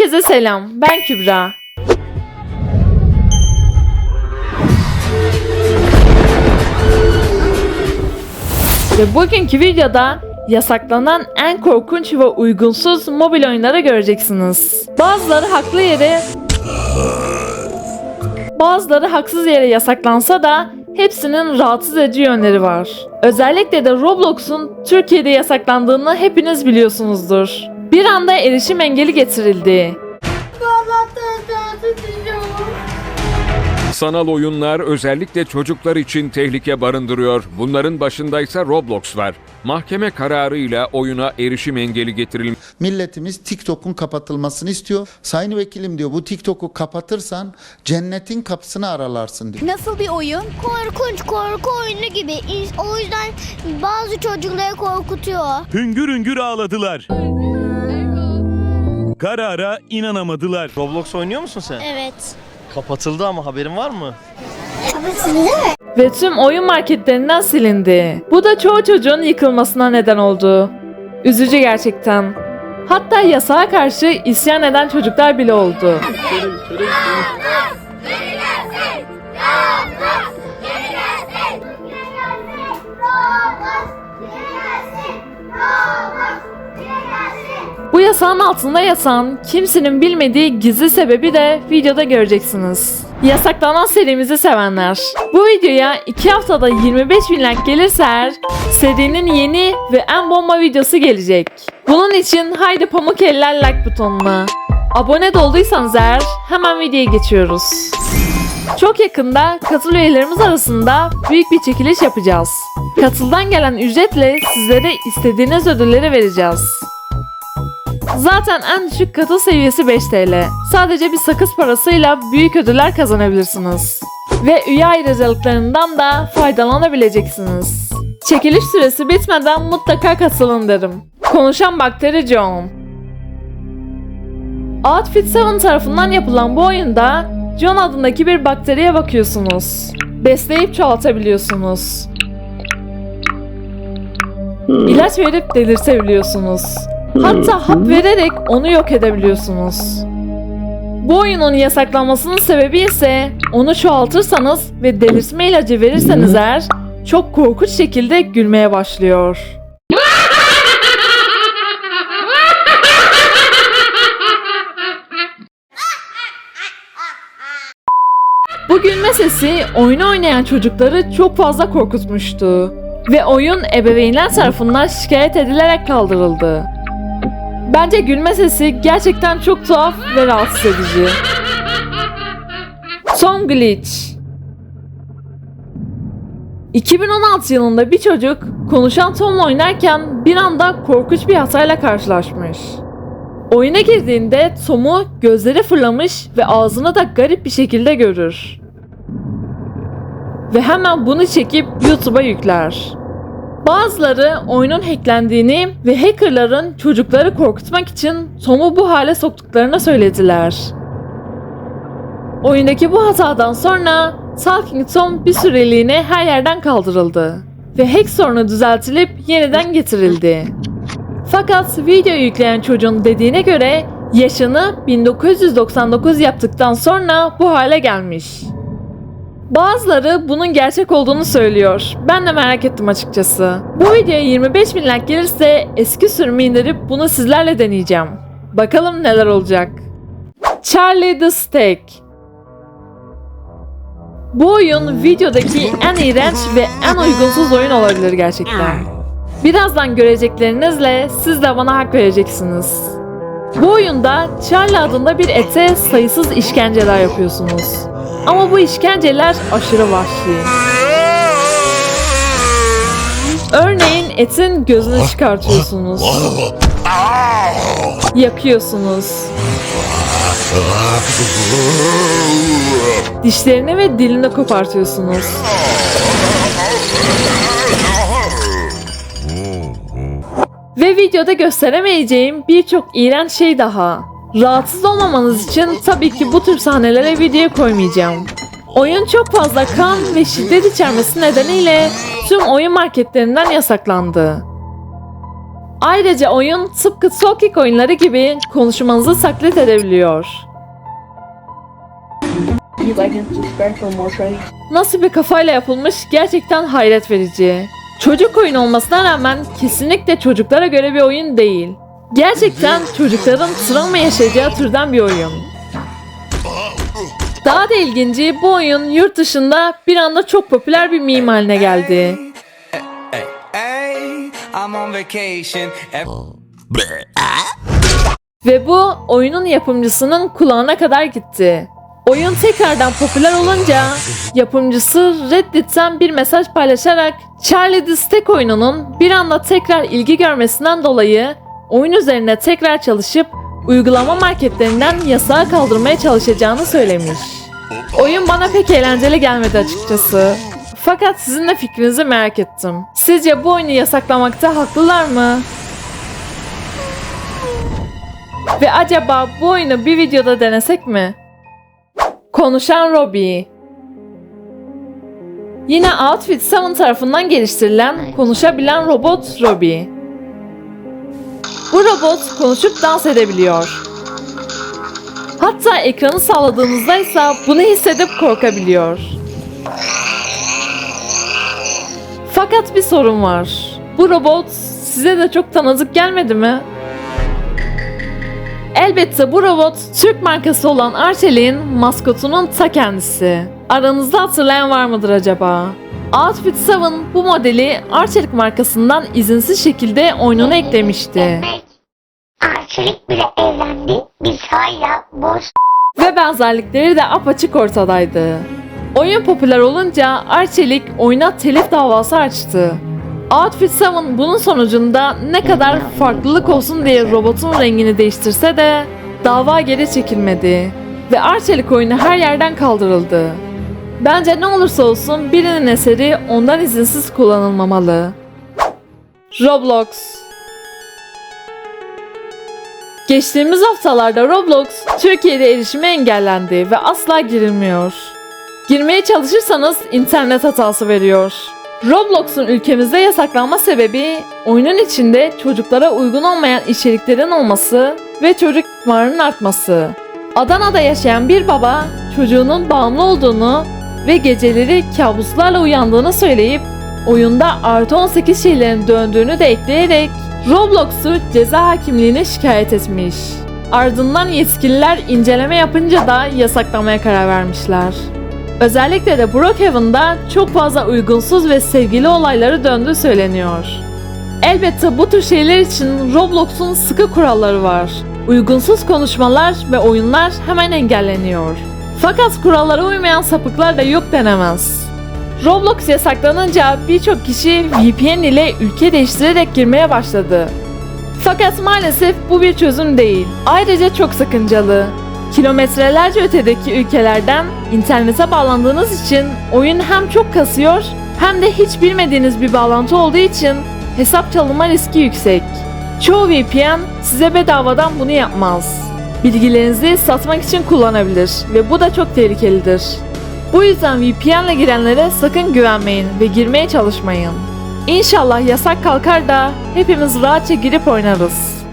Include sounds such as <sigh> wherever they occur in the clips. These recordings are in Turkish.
Herkese selam. Ben Kübra. Ve bugünkü videoda yasaklanan en korkunç ve uygunsuz mobil oyunları göreceksiniz. Bazıları haklı yere Bazıları haksız yere yasaklansa da hepsinin rahatsız edici yönleri var. Özellikle de Roblox'un Türkiye'de yasaklandığını hepiniz biliyorsunuzdur. Bir anda erişim engeli getirildi. Sanal oyunlar özellikle çocuklar için tehlike barındırıyor. Bunların başındaysa Roblox var. Mahkeme kararıyla oyuna erişim engeli getirilmiş. Milletimiz TikTok'un kapatılmasını istiyor. Sayın vekilim diyor bu TikTok'u kapatırsan cennetin kapısını aralarsın diyor. Nasıl bir oyun? Korkunç korku oyunu gibi. O yüzden bazı çocukları korkutuyor. Hüngür hüngür ağladılar. Karara inanamadılar. Roblox oynuyor musun sen? Evet. Kapatıldı ama haberin var mı? Ve tüm oyun marketlerinden silindi. Bu da çoğu çocuğun yıkılmasına neden oldu. Üzücü gerçekten. Hatta yasağa karşı isyan eden çocuklar bile oldu. Bu yasağın altında yatan kimsenin bilmediği gizli sebebi de videoda göreceksiniz. Yasaklanan serimizi sevenler. Bu videoya 2 haftada 25 bin like gelirse eğer, serinin yeni ve en bomba videosu gelecek. Bunun için haydi pamuk eller like butonuna. Abone olduysanız eğer hemen videoya geçiyoruz. Çok yakında katıl üyelerimiz arasında büyük bir çekiliş yapacağız. Katıldan gelen ücretle sizlere istediğiniz ödülleri vereceğiz. Zaten en düşük katıl seviyesi 5 TL. Sadece bir sakız parasıyla büyük ödüller kazanabilirsiniz. Ve üye ayrıcalıklarından da faydalanabileceksiniz. Çekiliş süresi bitmeden mutlaka katılın derim. Konuşan Bakteri John Outfit 7 tarafından yapılan bu oyunda John adındaki bir bakteriye bakıyorsunuz. Besleyip çoğaltabiliyorsunuz. İlaç verip delirtebiliyorsunuz. Hatta hap vererek onu yok edebiliyorsunuz. Bu oyunun yasaklanmasının sebebi ise onu çoğaltırsanız ve delirtme ilacı verirseniz eğer çok korkunç şekilde gülmeye başlıyor. Bu gülme sesi oyunu oynayan çocukları çok fazla korkutmuştu. Ve oyun ebeveynler tarafından şikayet edilerek kaldırıldı. Bence gülme sesi gerçekten çok tuhaf ve rahatsız edici. Son glitch. 2016 yılında bir çocuk konuşan Tom'la oynarken bir anda korkunç bir hatayla karşılaşmış. Oyuna girdiğinde Tom'u gözleri fırlamış ve ağzını da garip bir şekilde görür. Ve hemen bunu çekip YouTube'a yükler. Bazıları oyunun hacklendiğini ve hackerların çocukları korkutmak için Tom'u bu hale soktuklarını söylediler. Oyundaki bu hatadan sonra Talking Tom bir süreliğine her yerden kaldırıldı ve hack sorunu düzeltilip yeniden getirildi. Fakat video yükleyen çocuğun dediğine göre yaşını 1999 yaptıktan sonra bu hale gelmiş. Bazıları bunun gerçek olduğunu söylüyor. Ben de merak ettim açıkçası. Bu videoya 25 bin like gelirse eski sürümü indirip bunu sizlerle deneyeceğim. Bakalım neler olacak. Charlie the Steak Bu oyun videodaki en iğrenç ve en uygunsuz oyun olabilir gerçekten. Birazdan göreceklerinizle siz de bana hak vereceksiniz. Bu oyunda Charlie adında bir ete sayısız işkenceler yapıyorsunuz. Ama bu işkenceler aşırı vahşi. Örneğin etin gözünü çıkartıyorsunuz. Yakıyorsunuz. Dişlerini ve dilini kopartıyorsunuz. Ve videoda gösteremeyeceğim birçok iğrenç şey daha. Rahatsız olmamanız için tabii ki bu tür sahnelere video koymayacağım. Oyun çok fazla kan ve şiddet içermesi nedeniyle tüm oyun marketlerinden yasaklandı. Ayrıca oyun tıpkı Sokik oyunları gibi konuşmanızı taklit edebiliyor. Nasıl bir kafayla yapılmış gerçekten hayret verici. Çocuk oyun olmasına rağmen kesinlikle çocuklara göre bir oyun değil. Gerçekten çocukların travma yaşayacağı türden bir oyun. Daha da ilginci bu oyun yurt dışında bir anda çok popüler bir meme haline geldi. Ve bu oyunun yapımcısının kulağına kadar gitti. Oyun tekrardan popüler olunca yapımcısı Reddit'ten bir mesaj paylaşarak Charlie the Stack oyununun bir anda tekrar ilgi görmesinden dolayı oyun üzerine tekrar çalışıp uygulama marketlerinden yasağı kaldırmaya çalışacağını söylemiş. Oyun bana pek eğlenceli gelmedi açıkçası. Fakat sizin de fikrinizi merak ettim. Sizce bu oyunu yasaklamakta haklılar mı? Ve acaba bu oyunu bir videoda denesek mi? Konuşan Robbie Yine Outfit 7 tarafından geliştirilen konuşabilen robot Robbie. Bu robot konuşup dans edebiliyor. Hatta ekranı sağladığınızda ise bunu hissedip korkabiliyor. Fakat bir sorun var. Bu robot size de çok tanıdık gelmedi mi? Elbette bu robot Türk markası olan Arçelik'in maskotunun ta kendisi. Aranızda hatırlayan var mıdır acaba? Outfit 7 bu modeli Arçelik markasından izinsiz şekilde oyununa eklemişti. Arçelik bile evlendi. Biz hala boş Ve benzerlikleri de apaçık ortadaydı. Oyun popüler olunca Arçelik oyuna telif davası açtı. Outfit 7 bunun sonucunda ne kadar farklılık olsun diye robotun rengini değiştirse de dava geri çekilmedi. Ve Arçelik oyunu her yerden kaldırıldı. Bence ne olursa olsun birinin eseri ondan izinsiz kullanılmamalı. Roblox Geçtiğimiz haftalarda Roblox Türkiye'de erişime engellendi ve asla girilmiyor. Girmeye çalışırsanız internet hatası veriyor. Roblox'un ülkemizde yasaklanma sebebi oyunun içinde çocuklara uygun olmayan içeriklerin olması ve çocuk varının artması. Adana'da yaşayan bir baba çocuğunun bağımlı olduğunu ve geceleri kabuslarla uyandığını söyleyip oyunda artı 18 şeylerin döndüğünü de ekleyerek Roblox'u ceza hakimliğine şikayet etmiş. Ardından yetkililer inceleme yapınca da yasaklamaya karar vermişler. Özellikle de Brookhaven'da çok fazla uygunsuz ve sevgili olayları döndüğü söyleniyor. Elbette bu tür şeyler için Roblox'un sıkı kuralları var. Uygunsuz konuşmalar ve oyunlar hemen engelleniyor. Fakat kurallara uymayan sapıklar da yok denemez. Roblox yasaklanınca birçok kişi VPN ile ülke değiştirerek girmeye başladı. Fakat maalesef bu bir çözüm değil. Ayrıca çok sakıncalı. Kilometrelerce ötedeki ülkelerden internete bağlandığınız için oyun hem çok kasıyor hem de hiç bilmediğiniz bir bağlantı olduğu için hesap çalınma riski yüksek. Çoğu VPN size bedavadan bunu yapmaz. Bilgilerinizi satmak için kullanabilir ve bu da çok tehlikelidir. Bu yüzden VPN ile girenlere sakın güvenmeyin ve girmeye çalışmayın. İnşallah yasak kalkar da hepimiz rahatça girip oynarız.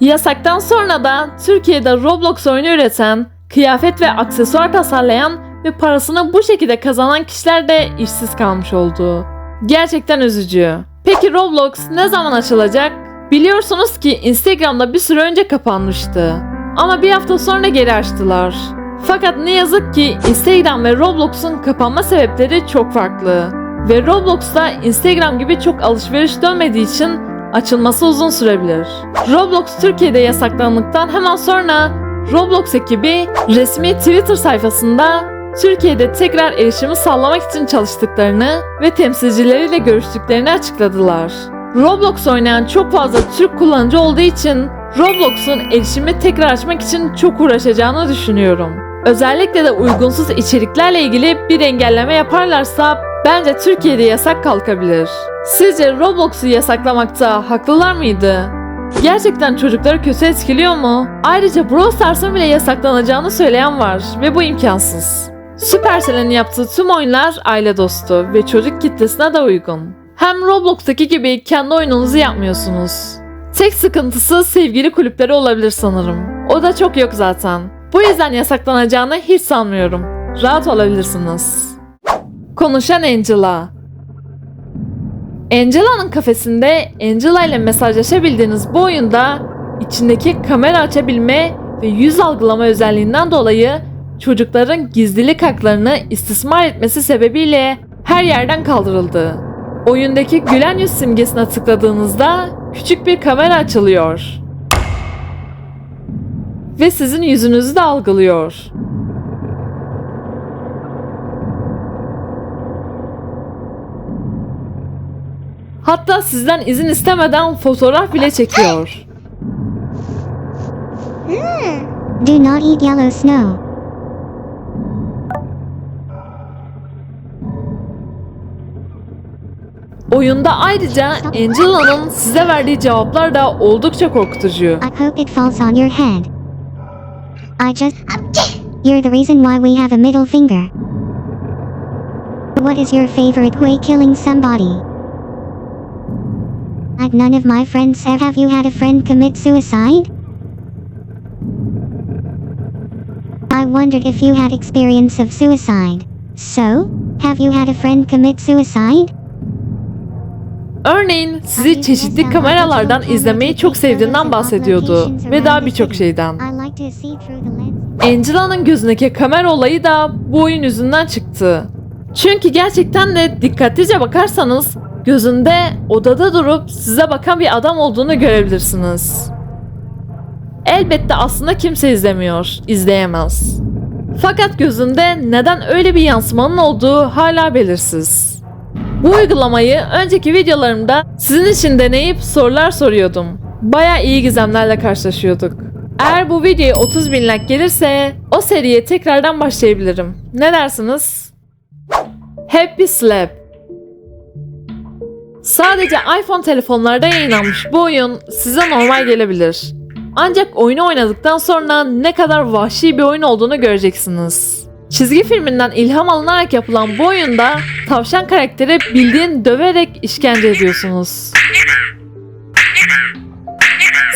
Yasaktan sonra da Türkiye'de Roblox oyunu üreten, kıyafet ve aksesuar tasarlayan ve parasını bu şekilde kazanan kişiler de işsiz kalmış oldu. Gerçekten üzücü. Peki Roblox ne zaman açılacak? Biliyorsunuz ki Instagram'da bir süre önce kapanmıştı. Ama bir hafta sonra geri açtılar. Fakat ne yazık ki Instagram ve Roblox'un kapanma sebepleri çok farklı. Ve Roblox'ta Instagram gibi çok alışveriş dönmediği için açılması uzun sürebilir. Roblox Türkiye'de yasaklandıktan hemen sonra Roblox ekibi resmi Twitter sayfasında Türkiye'de tekrar erişimi sağlamak için çalıştıklarını ve temsilcileriyle görüştüklerini açıkladılar. Roblox oynayan çok fazla Türk kullanıcı olduğu için Roblox'un erişimi tekrar açmak için çok uğraşacağını düşünüyorum. Özellikle de uygunsuz içeriklerle ilgili bir engelleme yaparlarsa bence Türkiye'de yasak kalkabilir. Sizce Roblox'u yasaklamakta haklılar mıydı? Gerçekten çocukları kötü etkiliyor mu? Ayrıca Brawl Stars'ın bile yasaklanacağını söyleyen var ve bu imkansız. Supercell'in yaptığı tüm oyunlar aile dostu ve çocuk kitlesine de uygun. Hem Roblox'taki gibi kendi oyununuzu yapmıyorsunuz. Tek sıkıntısı sevgili kulüpleri olabilir sanırım. O da çok yok zaten. Bu yüzden yasaklanacağını hiç sanmıyorum. Rahat olabilirsiniz. Konuşan Angela Angela'nın kafesinde Angela ile mesajlaşabildiğiniz bu oyunda içindeki kamera açabilme ve yüz algılama özelliğinden dolayı çocukların gizlilik haklarını istismar etmesi sebebiyle her yerden kaldırıldı. Oyundaki gülen yüz simgesine tıkladığınızda küçük bir kamera açılıyor. Ve sizin yüzünüzü de algılıyor. Hatta sizden izin istemeden fotoğraf bile çekiyor. Do not eat yellow snow. Oyunda ayrıca Angela'nın size verdiği cevaplar da oldukça korkutucu. I hope it falls on your head. I just. Um, <sniffs> you're the reason why we have a middle finger. What is your favorite way killing somebody? I've none of my friends have. Have you had a friend commit suicide? I wondered if you had experience of suicide. So, have you had a friend commit suicide? Örneğin sizi çeşitli kameralardan izlemeyi çok sevdiğinden bahsediyordu ve daha birçok şeyden. Angela'nın gözündeki kamera olayı da bu oyun yüzünden çıktı. Çünkü gerçekten de dikkatlice bakarsanız gözünde odada durup size bakan bir adam olduğunu görebilirsiniz. Elbette aslında kimse izlemiyor, izleyemez. Fakat gözünde neden öyle bir yansımanın olduğu hala belirsiz. Bu uygulamayı önceki videolarımda sizin için deneyip sorular soruyordum. Baya iyi gizemlerle karşılaşıyorduk. Eğer bu videoya 30 bin like gelirse o seriye tekrardan başlayabilirim. Ne dersiniz? Happy Slap Sadece iPhone telefonlarda yayınlanmış bu oyun size normal gelebilir. Ancak oyunu oynadıktan sonra ne kadar vahşi bir oyun olduğunu göreceksiniz. Çizgi filminden ilham alınarak yapılan bu oyunda tavşan karakteri bildiğin döverek işkence ediyorsunuz.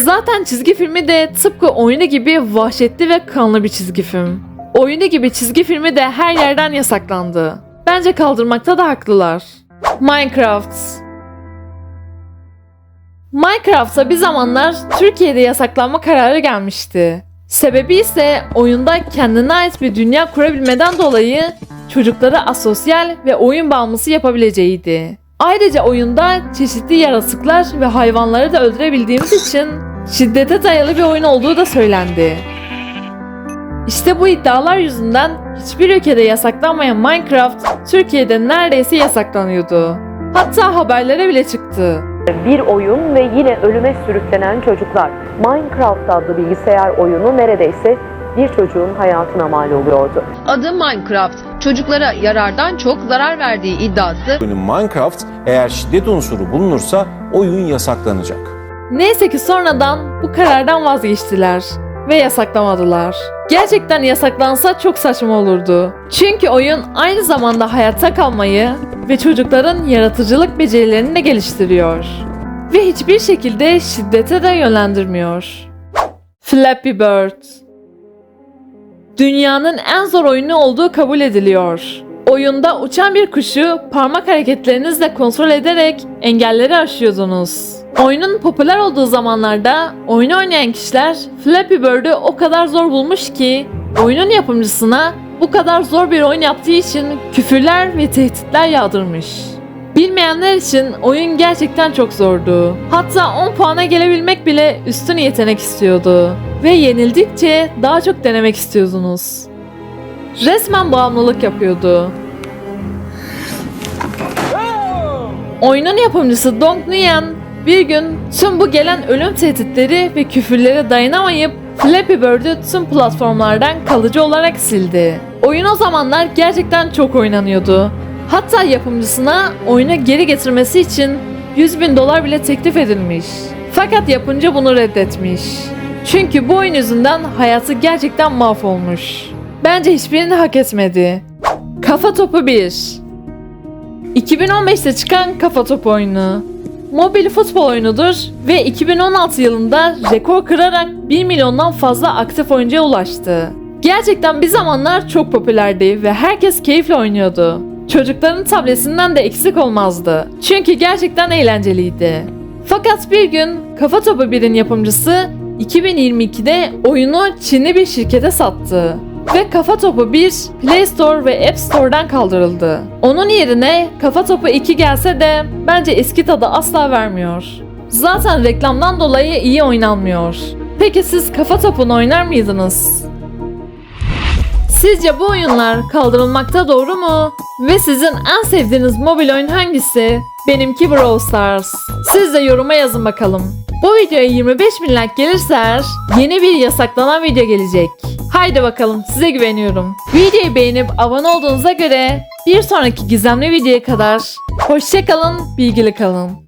Zaten çizgi filmi de tıpkı oyunu gibi vahşetli ve kanlı bir çizgi film. Oyunu gibi çizgi filmi de her yerden yasaklandı. Bence kaldırmakta da haklılar. Minecraft Minecraft'a bir zamanlar Türkiye'de yasaklanma kararı gelmişti. Sebebi ise oyunda kendine ait bir dünya kurabilmeden dolayı çocukları asosyal ve oyun bağımlısı yapabileceğiydi. Ayrıca oyunda çeşitli yaratıklar ve hayvanları da öldürebildiğimiz için şiddete dayalı bir oyun olduğu da söylendi. İşte bu iddialar yüzünden hiçbir ülkede yasaklanmayan Minecraft Türkiye'de neredeyse yasaklanıyordu. Hatta haberlere bile çıktı. Bir oyun ve yine ölüme sürüklenen çocuklar. Minecraft adlı bilgisayar oyunu neredeyse bir çocuğun hayatına mal oluyordu. Adı Minecraft. Çocuklara yarardan çok zarar verdiği iddiası Oyunun Minecraft eğer şiddet unsuru bulunursa oyun yasaklanacak. Neyse ki sonradan bu karardan vazgeçtiler ve yasaklamadılar. Gerçekten yasaklansa çok saçma olurdu. Çünkü oyun aynı zamanda hayatta kalmayı ve çocukların yaratıcılık becerilerini de geliştiriyor. Ve hiçbir şekilde şiddete de yönlendirmiyor. Flappy Bird Dünyanın en zor oyunu olduğu kabul ediliyor. Oyunda uçan bir kuşu parmak hareketlerinizle kontrol ederek engelleri aşıyordunuz. Oyunun popüler olduğu zamanlarda oyunu oynayan kişiler Flappy Bird'ü o kadar zor bulmuş ki oyunun yapımcısına bu kadar zor bir oyun yaptığı için küfürler ve tehditler yağdırmış. Bilmeyenler için oyun gerçekten çok zordu. Hatta 10 puana gelebilmek bile üstün yetenek istiyordu. Ve yenildikçe daha çok denemek istiyordunuz. Resmen bağımlılık yapıyordu. Oyunun yapımcısı Dong Nguyen bir gün tüm bu gelen ölüm tehditleri ve küfürlere dayanamayıp Flappy Bird'ü tüm platformlardan kalıcı olarak sildi. Oyun o zamanlar gerçekten çok oynanıyordu. Hatta yapımcısına oyunu geri getirmesi için 100 bin dolar bile teklif edilmiş. Fakat yapınca bunu reddetmiş. Çünkü bu oyun yüzünden hayatı gerçekten mahvolmuş. Bence hiçbirini hak etmedi. Kafa Topu 1 2015'te çıkan Kafa Topu oyunu. Mobil futbol oyunudur ve 2016 yılında rekor kırarak 1 milyondan fazla aktif oyuncuya ulaştı. Gerçekten bir zamanlar çok popülerdi ve herkes keyifle oynuyordu. Çocukların tablesinden de eksik olmazdı. Çünkü gerçekten eğlenceliydi. Fakat bir gün Kafa Topu 1'in yapımcısı 2022'de oyunu Çinli bir şirkete sattı. Ve Kafa Topu 1 Play Store ve App Store'dan kaldırıldı. Onun yerine Kafa Topu 2 gelse de bence eski tadı asla vermiyor. Zaten reklamdan dolayı iyi oynanmıyor. Peki siz Kafa Topu'nu oynar mıydınız? Sizce bu oyunlar kaldırılmakta doğru mu? Ve sizin en sevdiğiniz mobil oyun hangisi? Benimki Brawl Stars. Siz de yoruma yazın bakalım. Bu videoya 25 bin like gelirse yeni bir yasaklanan video gelecek. Haydi bakalım size güveniyorum. Videoyu beğenip abone olduğunuza göre bir sonraki gizemli videoya kadar hoşçakalın, bilgili kalın.